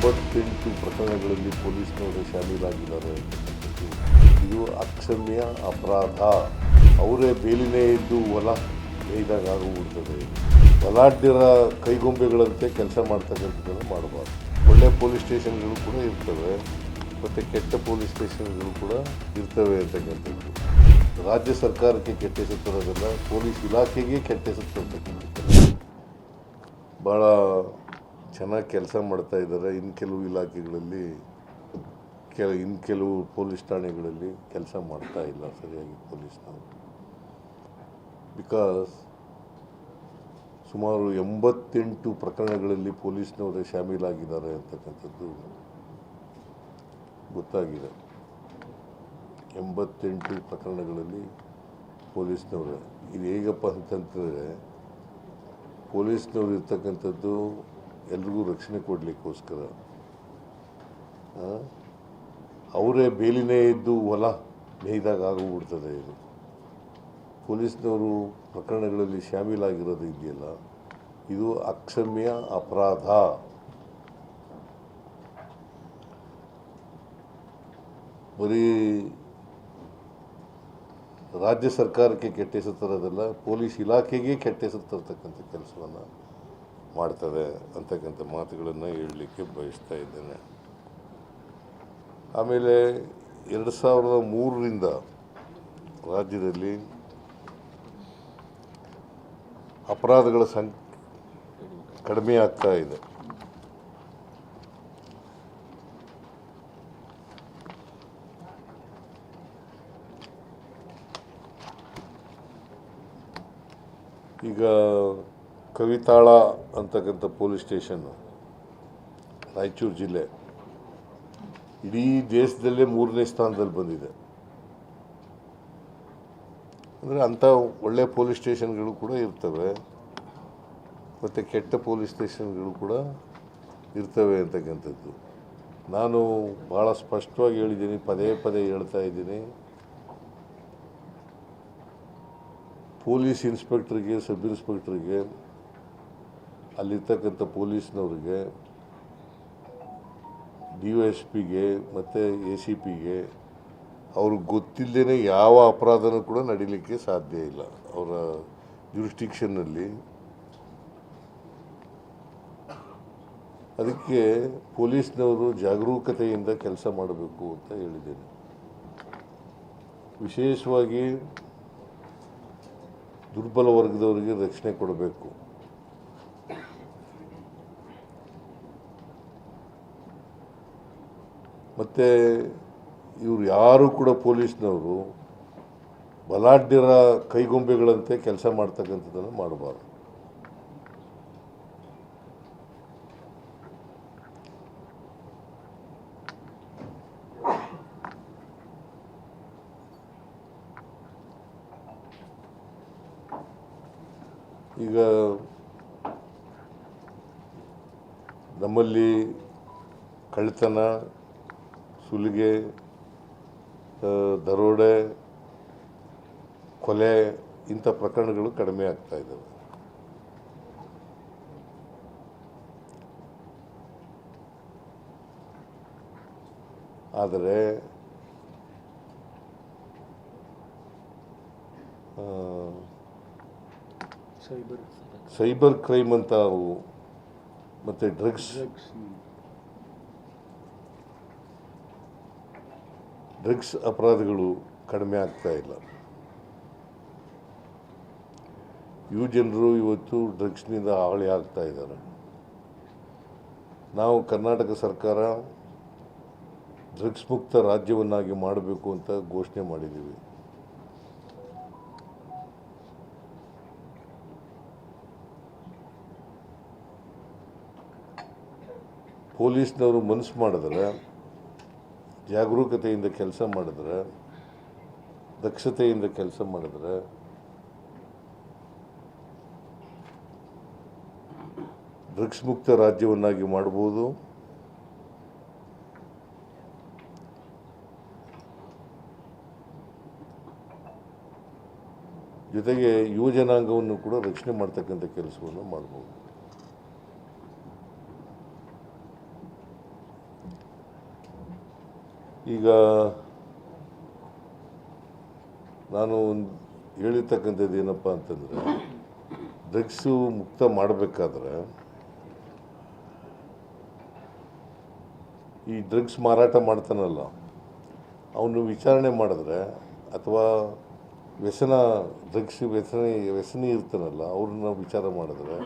ಎಂಬತ್ತೆಂಟು ಪ್ರಕರಣಗಳಲ್ಲಿ ಪೊಲೀಸ್ನವರು ಶಾಮೀಲಾಗಿದ್ದಾರೆ. ಇದು ಅಕ್ಷಮ್ಯ ಅಪರಾಧ. ಅವರೇ ಬೇಲಿನೇ ಇದ್ದು ಹೊಲ ಬೇಯ್ದಾಗ ಆಗುಬಿಡ್ತದೆ ಬಲಾಢ್ಯರ ಕೈಗೊಂಬೆಗಳಂತೆ ಕೆಲಸ ಮಾಡ್ತಕ್ಕಂಥದ್ದನ್ನು ಮಾಡಬಾರ್ದು. ಒಳ್ಳೆ ಪೊಲೀಸ್ ಸ್ಟೇಷನ್ಗಳು ಕೂಡ ಇರ್ತವೆ. ಮತ್ತು ಕೆಟ್ಟ ಪೊಲೀಸ್ ಸ್ಟೇಷನ್ಗಳು ಕೂಡ ಇರ್ತವೆ ಅಂತಕ್ಕಂಥದ್ದು ರಾಜ್ಯ ಸರ್ಕಾರಕ್ಕೆ ಕೆಟ್ಟ ಹೆಸರು ಪೊಲೀಸ್ ಇಲಾಖೆಗೆ ಕೆಟ್ಟ ಹೆಸರು ಭಾಳ ಚೆನ್ನಾಗಿ ಕೆಲಸ ಮಾಡ್ತಾ ಇದ್ದಾರೆ. ಇನ್ನು ಕೆಲವು ಇಲಾಖೆಗಳಲ್ಲಿ, ಕೆಲ ಇನ್ನು ಕೆಲವು ಪೊಲೀಸ್ ಠಾಣೆಗಳಲ್ಲಿ ಕೆಲಸ ಮಾಡ್ತಾ ಇಲ್ಲ ಸರಿಯಾಗಿ ಪೊಲೀಸ್ನವರು. ಬಿಕಾಸ್ ಸುಮಾರು ಎಂಬತ್ತೆಂಟು ಪ್ರಕರಣಗಳಲ್ಲಿ ಪೊಲೀಸ್ನವರೇ ಶಾಮೀಲಾಗಿದ್ದಾರೆ ಅಂತಕ್ಕಂಥದ್ದು ಗೊತ್ತಾಗಿದೆ. ಎಂಬತ್ತೆಂಟು ಪ್ರಕರಣಗಳಲ್ಲಿ ಪೊಲೀಸ್ನವರೇ. ಇದು ಹೇಗಪ್ಪ ಅಂತಂತಂದರೆ, ಪೊಲೀಸ್ನವ್ರು ಇರ್ತಕ್ಕಂಥದ್ದು ಎಲ್ರಿಗೂ ರಕ್ಷಣೆ ಕೊಡಲಿಕ್ಕೋಸ್ಕರ. ಅವರೇ ಬೇಲಿನೇ ಇದ್ದು ಹೊಲ ಮೇಯ್ದಾಗ ಆಗೋಗ್ಬಿಡ್ತದೆ ಇದು. ಪೊಲೀಸ್ನವರು ಪ್ರಕರಣಗಳಲ್ಲಿ ಶಾಮೀಲಾಗಿರೋದು ಇದೆಯಲ್ಲ, ಇದು ಅಕ್ಷಮ್ಯ ಅಪರಾಧ. ಬರೀ ರಾಜ್ಯ ಸರ್ಕಾರಕ್ಕೆ ಕೆಟ್ಟ ಹೆಸರು ಪೊಲೀಸ್ ಇಲಾಖೆಗೆ ಕೆಟ್ಟ ಹೆಸರು ಕೆಲಸವನ್ನು. ಮಾಡ್ತದೆ ಅಂತಕ್ಕಂಥ ಮಾತುಗಳನ್ನು ಹೇಳಲಿಕ್ಕೆ ಬಯಸ್ತಾ ಇದ್ದೇನೆ. ಆಮೇಲೆ ಎರಡು ಸಾವಿರದ ಮೂರರಿಂದ ರಾಜ್ಯದಲ್ಲಿ ಅಪರಾಧಗಳ ಸಂಖ್ಯೆ ಕಡಿಮೆ ಆಗ್ತಾ ಇದೆ. ಈಗ ಕವಿತಾಳ ಅಂತಕ್ಕಂಥ ಪೊಲೀಸ್ ಸ್ಟೇಷನ್ನು ರಾಯಚೂರು ಜಿಲ್ಲೆ. ಇಡೀ ದೇಶದಲ್ಲೇ ಮೂರನೇ ಸ್ಥಾನದಲ್ಲಿ ಬಂದಿದೆ. ಅಂದರೆ ಅಂಥ ಒಳ್ಳೆಯ ಪೊಲೀಸ್ ಸ್ಟೇಷನ್ಗಳು ಕೂಡ ಇರ್ತವೆ. ಮತ್ತು ಕೆಟ್ಟ ಪೊಲೀಸ್ ಸ್ಟೇಷನ್ಗಳು ಕೂಡ ಇರ್ತವೆ ಅಂತಕ್ಕಂಥದ್ದು. ನಾನು ಭಾಳ ಸ್ಪಷ್ಟವಾಗಿ ಹೇಳಿದ್ದೀನಿ, ಪದೇ ಪದೇ ಹೇಳ್ತಾ ಇದ್ದೀನಿ. ಪೊಲೀಸ್ ಇನ್ಸ್ಪೆಕ್ಟ್ರಿಗೆ, ಸಬ್ ಇನ್ಸ್ಪೆಕ್ಟ್ರಿಗೆ ಅಲ್ಲಿರ್ತಕ್ಕಂಥ ಪೊಲೀಸ್ನವ್ರಿಗೆ ಡಿ ಒ ಎಸ್ ಪಿಗೆ ಮತ್ತು ಎ ಸಿ ಪಿಗೆ ಅವ್ರಿಗೆ ಗೊತ್ತಿಲ್ಲದೇ ಯಾವ ಅಪರಾಧನೂ ಕೂಡ ನಡೀಲಿಕ್ಕೆ ಸಾಧ್ಯ ಇಲ್ಲ. ಅವರ ಜುರಿಸ್ಟಿಕ್ಷನ್ನಲ್ಲಿ ಅದಕ್ಕೆ ಪೊಲೀಸ್ನವರು ಜಾಗರೂಕತೆಯಿಂದ ಕೆಲಸ ಮಾಡಬೇಕು ಅಂತ ಹೇಳಿದ್ದೇನೆ. ವಿಶೇಷವಾಗಿ ದುರ್ಬಲ ವರ್ಗದವರಿಗೆ ರಕ್ಷಣೆ ಕೊಡಬೇಕು. ಮತ್ತು ಇವರು ಯಾರು ಕೂಡ ಪೊಲೀಸ್ನವರು ಬಲಾಢ್ಯರ ಕೈಗೊಂಬೆಗಳಂತೆ ಕೆಲಸ ಮಾಡ್ತಕ್ಕಂಥದ್ದನ್ನು ಮಾಡಬಾರ್ದು. ಈಗ ನಮ್ಮಲ್ಲಿ ಕಳ್ತನ ಸುಲಿಗೆ ದರೋಡೆ ಕೊಲೆ ಇಂಥ ಪ್ರಕರಣಗಳು ಕಡಿಮೆ ಆಗ್ತಾ ಇದ್ದಾವೆ. ಆದರೆ ಸೈಬರ್ ಸೈಬರ್ ಕ್ರೈಮ್ ಅಂತ ಮತ್ತು ಡ್ರಗ್ಸ್ ಡ್ರಗ್ಸ್ ಅಪರಾಧಗಳು ಕಡಿಮೆ ಆಗ್ತಾ ಇಲ್ಲ. ಯುವ ಜನರು ಇವತ್ತು ಡ್ರಗ್ಸ್ನಿಂದ ಹಾವಳಿ ಆಗ್ತಾ ಇದ್ದಾರೆ. ನಾವು ಕರ್ನಾಟಕ ಸರ್ಕಾರ ಡ್ರಗ್ಸ್ ಮುಕ್ತ ರಾಜ್ಯವನ್ನಾಗಿ ಮಾಡಬೇಕು ಅಂತ ಘೋಷಣೆ ಮಾಡಿದ್ದೀವಿ. ಪೊಲೀಸ್ನವರು ಮನಸ್ಸು ಮಾಡಿದ್ರೆ ಜಾಗರೂಕತೆಯಿಂದ ಕೆಲಸ ಮಾಡಿದ್ರೆ, ದಕ್ಷತೆಯಿಂದ ಕೆಲಸ ಮಾಡಿದ್ರೆ ಡ್ರಗ್ಸ್ ಮುಕ್ತ ರಾಜ್ಯವನ್ನಾಗಿ ಮಾಡ್ಬೋದು. ಜೊತೆಗೆ ಯುವ ಜನಾಂಗವನ್ನು ಕೂಡ ರಕ್ಷಣೆ ಮಾಡ್ತಕ್ಕಂಥ ಕೆಲಸವನ್ನು ಮಾಡ್ಬೋದು. ಈಗ ನಾನು ಒಂದು ಹೇಳಿರ್ತಕ್ಕಂಥದ್ದು ಏನಪ್ಪ ಅಂತಂದರೆ, ಡ್ರಗ್ಸು ಮುಕ್ತ ಮಾಡಬೇಕಾದ್ರೆ ಈ ಡ್ರಗ್ಸ್ ಮಾರಾಟ ಮಾಡ್ತಾನಲ್ಲ, ಅವನು ವಿಚಾರಣೆ ಮಾಡಿದ್ರೆ ಅಥವಾ ವ್ಯಸನ, ಡ್ರಗ್ಸ್ ವ್ಯಸನ, ವ್ಯಸನಿ ಇರ್ತಾನಲ್ಲ, ಅವ್ರನ್ನ ವಿಚಾರ ಮಾಡಿದ್ರೆ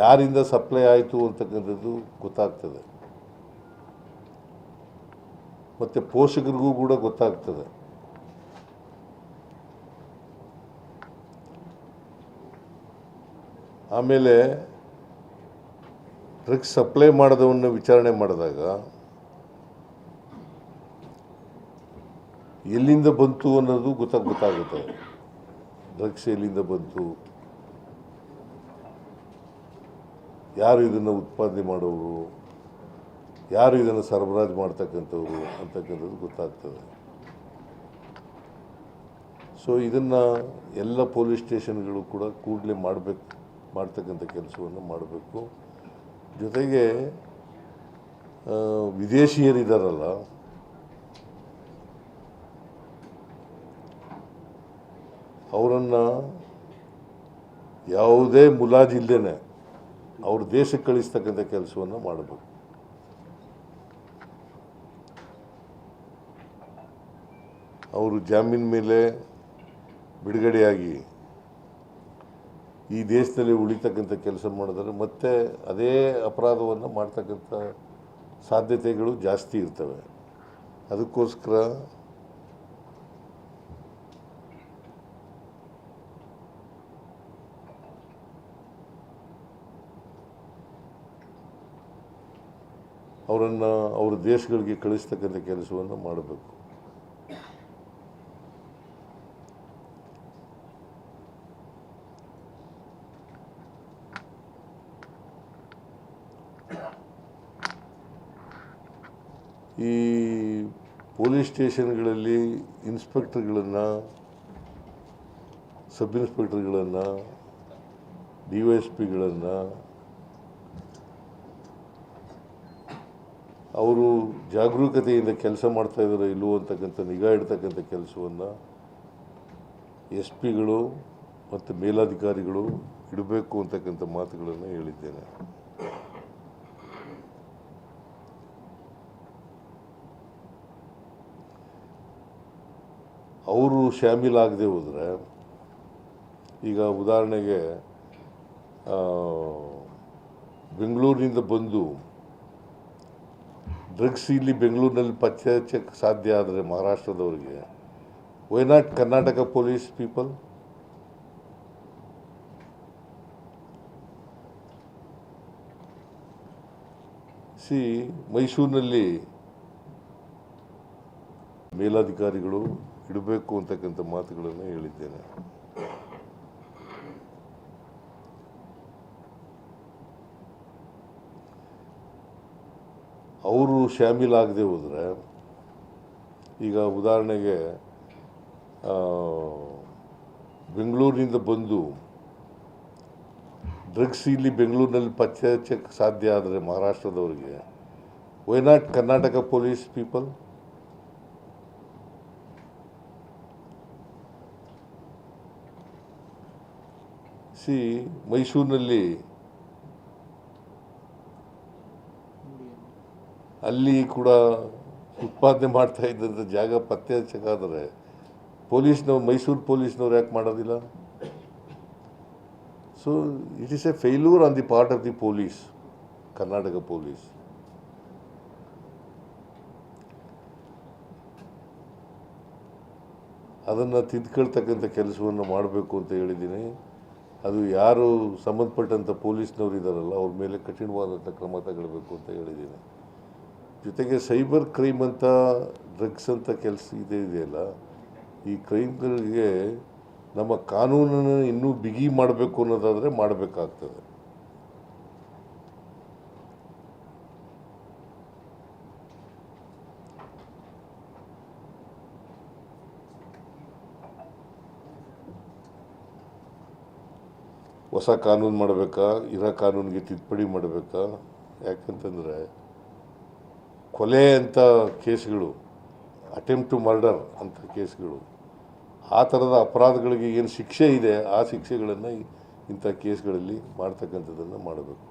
ಯಾರಿಂದ ಸಪ್ಲೈ ಆಯಿತು ಅಂತಕ್ಕಂಥದ್ದು ಗೊತ್ತಾಗ್ತದೆ. ಮತ್ತು ಪೋಷಕರಿಗೂ ಕೂಡ ಗೊತ್ತಾಗ್ತದೆ. ಆಮೇಲೆ ಡ್ರಗ್ಸ್ ಸಪ್ಲೈ ಮಾಡಿದವನ್ನ ವಿಚಾರಣೆ ಮಾಡಿದಾಗ ಎಲ್ಲಿಂದ ಬಂತು ಅನ್ನೋದು ಗೊತ್ತಾಗ ಗೊತ್ತಾಗುತ್ತೆ. ಡ್ರಗ್ಸ್ ಎಲ್ಲಿಂದ ಬಂತು? ಯಾರು ಇದನ್ನು ಉತ್ಪಾದನೆ ಮಾಡೋರು? ಯಾರು ಇದನ್ನು ಸರಬರಾಜು ಮಾಡ್ತಕ್ಕಂಥವ್ರು ಅಂತಕ್ಕಂಥದ್ದು ಗೊತ್ತಾಗ್ತದೆ. ಸೊ ಇದನ್ನು ಎಲ್ಲ ಪೊಲೀಸ್ ಸ್ಟೇಷನ್ಗಳು ಕೂಡ ಕೂಡಲೇ ಮಾಡಬೇಕು, ಮಾಡ್ತಕ್ಕಂಥ ಕೆಲಸವನ್ನು ಮಾಡಬೇಕು. ಜೊತೆಗೆ ವಿದೇಶಿಯರಿದ್ದಾರಲ್ಲ ಅವರನ್ನು ಯಾವುದೇ ಮುಲಾಜಿಲ್ಲದೇ ಅವ್ರ ದೇಶಕ್ಕೆ ಕಳಿಸ್ತಕ್ಕಂಥ ಕೆಲಸವನ್ನು ಮಾಡಬೇಕು. ಅವರು ಜಾಮೀನ್ ಮೇಲೆ ಬಿಡುಗಡೆಯಾಗಿ ಈ ದೇಶದಲ್ಲಿ ಉಳಿತಕ್ಕಂಥ ಕೆಲಸ ಮಾಡಿದ್ರೆ ಮತ್ತೆ ಅದೇ ಅಪರಾಧವನ್ನು ಮಾಡ್ತಕ್ಕಂಥ ಸಾಧ್ಯತೆಗಳು ಜಾಸ್ತಿ ಇರ್ತವೆ. ಅದಕ್ಕೋಸ್ಕರ ಅವರನ್ನು ಅವರ ದೇಶಗಳಿಗೆ ಕಳಿಸ್ತಕ್ಕಂಥ ಕೆಲಸವನ್ನು ಮಾಡಬೇಕು. ಈ ಪೊಲೀಸ್ ಸ್ಟೇಷನ್ಗಳಲ್ಲಿ ಇನ್ಸ್ಪೆಕ್ಟರ್ಗಳನ್ನು, ಸಬ್ ಇನ್ಸ್ಪೆಕ್ಟರ್ಗಳನ್ನು, ಡಿ ವೈ ಎಸ್ ಪಿಗಳನ್ನು, ಅವರು ಜಾಗರೂಕತೆಯಿಂದ ಕೆಲಸ ಮಾಡ್ತಾ ಇದ್ದಾರೆ ಇಲ್ಲವೋ ಅಂತಕ್ಕಂಥ ನಿಗಾ ಇಡ್ತಕ್ಕಂಥ ಕೆಲಸವನ್ನು ಎಸ್ ಪಿಗಳು ಮತ್ತು ಮೇಲಾಧಿಕಾರಿಗಳು ಇಡಬೇಕು ಅಂತಕ್ಕಂಥ ಮಾತುಗಳನ್ನು ಹೇಳಿದ್ದೇನೆ. ಅವರು ಶಾಮೀಲಾಗದೆ ಹೋದರೆ, ಈಗ ಉದಾಹರಣೆಗೆ ಬೆಂಗಳೂರಿನಿಂದ ಬಂದು ಡ್ರಗ್ಸ್ ಇಲ್ಲಿ ಬೆಂಗಳೂರಿನಲ್ಲಿ ಪತ್ತೆ ಹಚ್ಚಕ್ಕೆ ಸಾಧ್ಯ ಆದರೆ ಮಹಾರಾಷ್ಟ್ರದವರಿಗೆ why not Karnataka police people see, ಮೈಸೂರಿನಲ್ಲಿ ಮೇಲಾಧಿಕಾರಿಗಳು ಇಡಬೇಕು ಅಂತಕ್ಕಂಥ ಮಾತುಗಳನ್ನು ಹೇಳಿದ್ದೇನೆ. ಅವರು ಶಾಮೀಲಾಗದೆ ಹೋದರೆ, ಈಗ ಉದಾಹರಣೆಗೆ ಬೆಂಗಳೂರಿನಿಂದ ಬಂದು ಡ್ರಗ್ಸ್ ಇಲ್ಲಿ ಬೆಂಗಳೂರಿನಲ್ಲಿ ಹಚ್ಚಕ್ಕೆ ಸಾಧ್ಯ ಆದರೆ ಮಹಾರಾಷ್ಟ್ರದವರಿಗೆ why not Karnataka police people see ಮೈಸೂರಿನಲ್ಲಿ ಅಲ್ಲಿ ಕೂಡ ಉತ್ಪಾದನೆ ಮಾಡ್ತಾ ಇದ್ದಂಥ ಜಾಗ ಪತ್ತೆ ಹಚ್ಚಕ್ಕಾದರೆ ಪೊಲೀಸ್ನವ್ರು, ಮೈಸೂರು ಪೊಲೀಸ್ನವ್ರು ಯಾಕೆ ಮಾಡೋದಿಲ್ಲ? So it is a failure on the part of the police Karnataka police ಅದನ್ನು ತಿದ್ಕೊಳ್ತಕ್ಕಂಥ ಕೆಲಸವನ್ನು ಮಾಡಬೇಕು ಅಂತ ಹೇಳಿದ್ದೀನಿ. ಅದು ಯಾರು ಸಂಬಂಧಪಟ್ಟಂಥ ಪೊಲೀಸ್ನವರು ಇದ್ದಾರಲ್ಲ ಅವ್ರ ಮೇಲೆ ಕಠಿಣವಾದಂಥ ಕ್ರಮ ತಗೊಳ್ಬೇಕು ಅಂತ ಹೇಳಿದ್ದೀನಿ. ಜೊತೆಗೆ ಸೈಬರ್ ಕ್ರೈಮ್ ಅಂತ, ಡ್ರಗ್ಸ್ ಅಂತ ಕೆಲಸ ಇದೆ, ಇದೆಯಲ್ಲ, ಈ ಕ್ರೈಮ್ಗಳಿಗೆ ನಮ್ಮ ಕಾನೂನನ್ನು ಇನ್ನೂ ಬಿಗಿ ಮಾಡಬೇಕು ಅನ್ನೋದಾದರೆ ಮಾಡಬೇಕಾಗ್ತದೆ. ಹೊಸ ಕಾನೂನು ಮಾಡಬೇಕಾ? ಇರೋ ಕಾನೂನಿಗೆ ತಿದ್ದುಪಡಿ ಮಾಡಬೇಕಾ? ಯಾಕಂತಂದರೆ ಕೊಲೆ ಅಂತ ಕೇಸ್ಗಳು ಅಟೆಂಪ್ಟ್ ಟು ಮರ್ಡರ್ ಅಂತ ಕೇಸ್ಗಳು, ಆ ಥರದ ಅಪರಾಧಗಳಿಗೆ ಏನು ಶಿಕ್ಷೆ ಇದೆ, ಆ ಶಿಕ್ಷೆಗಳನ್ನು ಇಂಥ ಕೇಸ್ಗಳಲ್ಲಿ ಮಾಡ್ತಕ್ಕಂಥದ್ದನ್ನು ಮಾಡಬೇಕು.